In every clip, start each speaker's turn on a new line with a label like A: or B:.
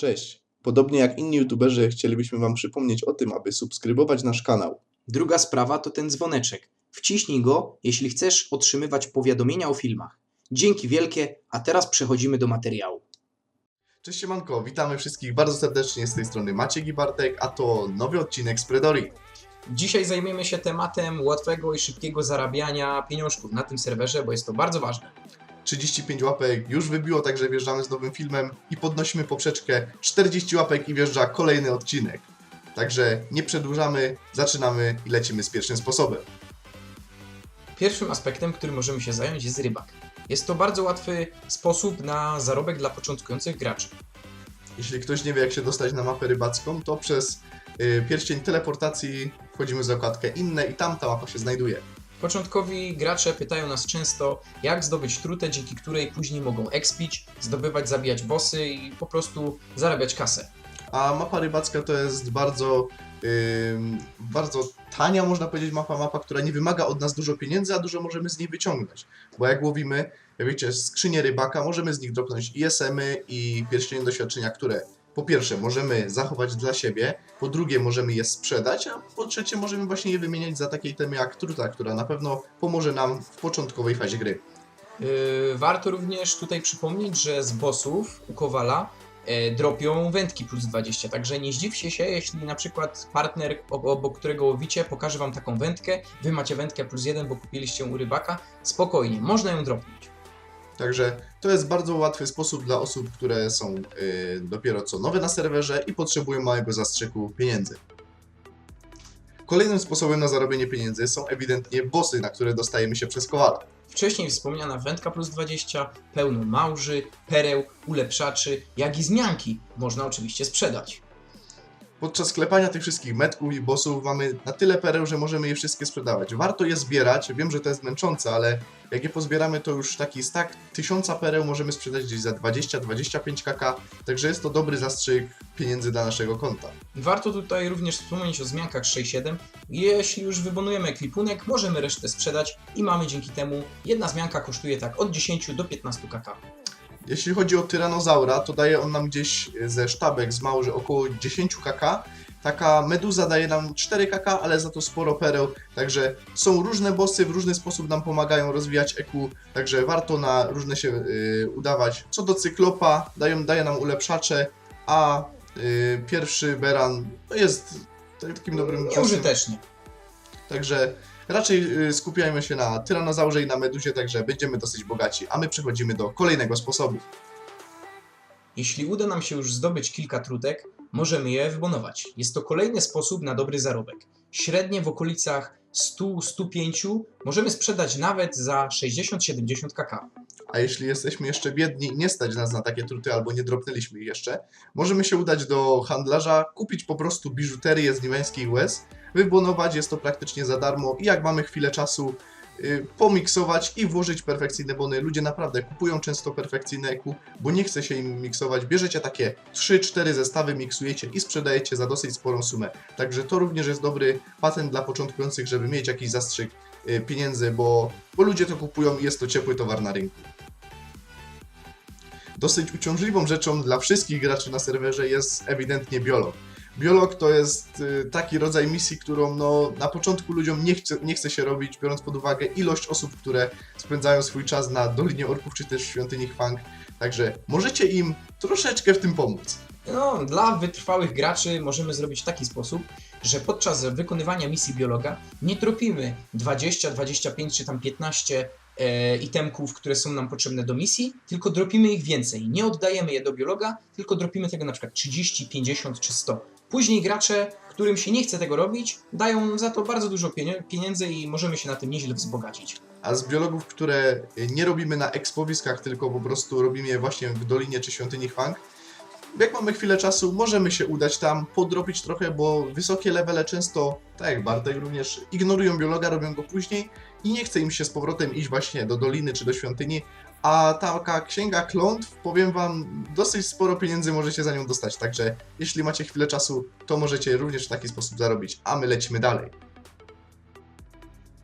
A: Cześć. Podobnie jak inni youtuberzy, chcielibyśmy Wam przypomnieć o tym, aby subskrybować nasz kanał.
B: Druga sprawa to ten dzwoneczek. Wciśnij go, jeśli chcesz otrzymywać powiadomienia o filmach. Dzięki wielkie, a teraz przechodzimy do materiału.
A: Cześć siemanko, witamy wszystkich bardzo serdecznie z tej strony Maciek i Bartek, a to nowy odcinek z Predori.
B: Dzisiaj zajmiemy się tematem łatwego i szybkiego zarabiania pieniążków na tym serwerze, bo jest to bardzo ważne.
A: 35 łapek już wybiło, także wjeżdżamy z nowym filmem i podnosimy poprzeczkę 40 łapek i wjeżdża kolejny odcinek. Także nie przedłużamy, zaczynamy i lecimy z pierwszym sposobem.
B: Pierwszym aspektem, którym możemy się zająć jest rybak. Jest to bardzo łatwy sposób na zarobek dla początkujących graczy.
A: Jeśli ktoś nie wie jak się dostać na mapę rybacką, to przez y, pierścień teleportacji wchodzimy w zakładkę inne i tam ta mapa się znajduje.
B: Początkowi gracze pytają nas często, jak zdobyć trutę, dzięki której później mogą expić, zdobywać, zabijać bossy i po prostu zarabiać kasę.
A: A mapa rybacka to jest bardzo, ym, bardzo tania, można powiedzieć, mapa, mapa, która nie wymaga od nas dużo pieniędzy, a dużo możemy z niej wyciągnąć. Bo jak łowimy, wiecie, skrzynie rybaka, możemy z nich dropnąć i SM-y, i pierścienie doświadczenia, które po pierwsze możemy zachować dla siebie, po drugie możemy je sprzedać, a po trzecie możemy właśnie je wymieniać za takie itemy jak truta, która na pewno pomoże nam w początkowej fazie gry.
B: Yy, warto również tutaj przypomnieć, że z bossów u Kowala e, dropią wędki plus 20, także nie zdziwcie się, jeśli na przykład partner, obok którego łowicie, pokaże wam taką wędkę, wy macie wędkę plus 1, bo kupiliście ją u rybaka, spokojnie, można ją dropnąć.
A: Także to jest bardzo łatwy sposób dla osób, które są y, dopiero co nowe na serwerze i potrzebują małego zastrzyku pieniędzy. Kolejnym sposobem na zarobienie pieniędzy są ewidentnie bossy, na które dostajemy się przez kowala.
B: Wcześniej wspomniana wędka plus 20, pełno małży, pereł, ulepszaczy, jak i zmianki można oczywiście sprzedać.
A: Podczas sklepania tych wszystkich metków i bossów mamy na tyle pereł, że możemy je wszystkie sprzedawać. Warto je zbierać, wiem, że to jest męczące, ale jak je pozbieramy, to już taki stack tysiąca pereł możemy sprzedać gdzieś za 20-25 kk, także jest to dobry zastrzyk pieniędzy dla naszego konta.
B: Warto tutaj również wspomnieć o zmiankach 6.7. Jeśli już wybonujemy ekwipunek, możemy resztę sprzedać i mamy dzięki temu jedna zmianka kosztuje tak od 10 do 15 kk.
A: Jeśli chodzi o tyranozaura, to daje on nam gdzieś ze sztabek z małży około 10 kk. Taka meduza daje nam 4 kk, ale za to sporo pereł. Także są różne bossy, w różny sposób nam pomagają rozwijać EQ, także warto na różne się y, udawać. Co do cyklopa, dają, daje nam ulepszacze, a y, pierwszy beran jest takim dobrym bossem.
B: Nieużytecznie.
A: Także raczej y, skupiajmy się na tyranozaurze i na meduzie, także będziemy dosyć bogaci. A my przechodzimy do kolejnego sposobu.
B: Jeśli uda nam się już zdobyć kilka trutek, możemy je wybonować. Jest to kolejny sposób na dobry zarobek. Średnie w okolicach 100-105 możemy sprzedać nawet za 60-70 kk.
A: A jeśli jesteśmy jeszcze biedni i nie stać nas na takie truty albo nie dropnęliśmy ich jeszcze, możemy się udać do handlarza, kupić po prostu biżuterię z niemeńskich łez, wybonować, jest to praktycznie za darmo i jak mamy chwilę czasu, yy, pomiksować i włożyć perfekcyjne bony. Ludzie naprawdę kupują często perfekcyjne EQ, bo nie chce się im miksować. Bierzecie takie 3-4 zestawy, miksujecie i sprzedajecie za dosyć sporą sumę. Także to również jest dobry patent dla początkujących, żeby mieć jakiś zastrzyk yy, pieniędzy, bo, bo ludzie to kupują i jest to ciepły towar na rynku. Dosyć uciążliwą rzeczą dla wszystkich graczy na serwerze jest ewidentnie biolog. Biolog to jest y, taki rodzaj misji, którą no, na początku ludziom nie chce, nie chce się robić, biorąc pod uwagę ilość osób, które spędzają swój czas na Dolinie Orków czy też w świątyni Hwang. Także możecie im troszeczkę w tym pomóc.
B: No, dla wytrwałych graczy możemy zrobić w taki sposób, że podczas wykonywania misji biologa nie tropimy 20, 25 czy tam 15 e, itemków, które są nam potrzebne do misji, tylko dropimy ich więcej. Nie oddajemy je do biologa, tylko dropimy tego na przykład 30, 50 czy 100. Później gracze, którym się nie chce tego robić, dają za to bardzo dużo pieniędzy i możemy się na tym nieźle wzbogacić.
A: A z biologów, które nie robimy na ekspowiskach, tylko po prostu robimy je właśnie w Dolinie czy świątyni Hwang, jak mamy chwilę czasu, możemy się udać tam, podrobić trochę, bo wysokie levele często, tak jak Bartek również, ignorują biologa, robią go później i nie chce im się z powrotem iść właśnie do doliny czy do świątyni, a taka księga klątw, powiem wam, dosyć sporo pieniędzy możecie za nią dostać, także jeśli macie chwilę czasu, to możecie również w taki sposób zarobić, a my lecimy dalej.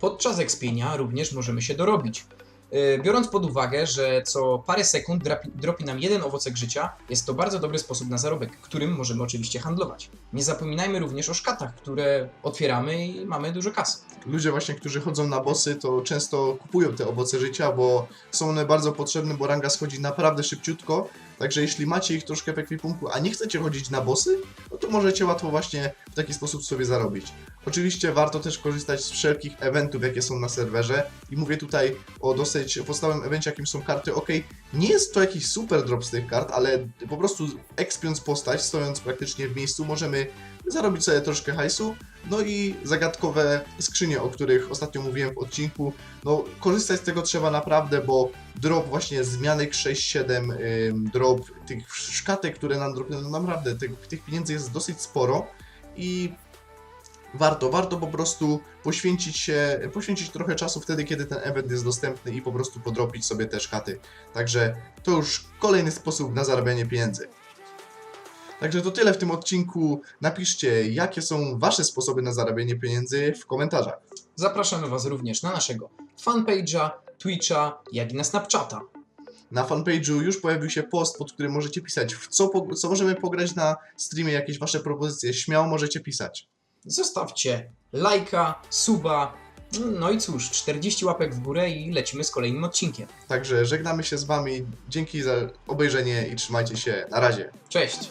B: Podczas ekspienia również możemy się dorobić. Yy, Biorąc pod uwagę, że co parę sekund drapi, dropi nam jeden owocek życia, jest to bardzo dobry sposób na zarobek, którym możemy oczywiście handlować. Nie zapominajmy również o szkatach, które otwieramy i mamy dużo kasy.
A: Ludzie właśnie, którzy chodzą na bossy, to często kupują te owoce życia, bo są one bardzo potrzebne, bo ranga schodzi naprawdę szybciutko. Także jeśli macie ich troszkę w ekwipunku, a nie chcecie chodzić na bossy, no to możecie łatwo właśnie w taki sposób sobie zarobić. Oczywiście warto też korzystać z wszelkich eventów, jakie są na serwerze i mówię tutaj o dosyć podstawowym evencie, jakim są karty. Ok, nie jest to jakiś super drop z tych kart, ale po prostu ekspiąc postać, stojąc praktycznie w miejscu, możemy zarobić sobie troszkę hajsu. No i zagadkowe skrzynie, o których ostatnio mówiłem w odcinku. No, korzystać z tego trzeba naprawdę, bo drop właśnie zmianek 6-7, ym, drop tych szkatek, które nam dropną, no naprawdę tych, tych pieniędzy jest dosyć sporo i warto, warto po prostu poświęcić się, poświęcić trochę czasu wtedy, kiedy ten event jest dostępny i po prostu podrobić sobie te szkaty. Także to już kolejny sposób na zarabianie pieniędzy. Także to tyle w tym odcinku. Napiszcie, jakie są Wasze sposoby na zarabianie pieniędzy w komentarzach.
B: Zapraszamy Was również na naszego fanpage'a, Twitcha, jak i na Snapchata.
A: Na fanpage'u już pojawił się post, pod którym możecie pisać, w co, co możemy pograć na streamie, jakieś Wasze propozycje. Śmiało możecie pisać.
B: Zostawcie lajka, suba, no i cóż, 40 łapek w górę i lecimy z kolejnym odcinkiem.
A: Także żegnamy się z Wami. Dzięki za obejrzenie i trzymajcie się. Na razie.
B: Cześć!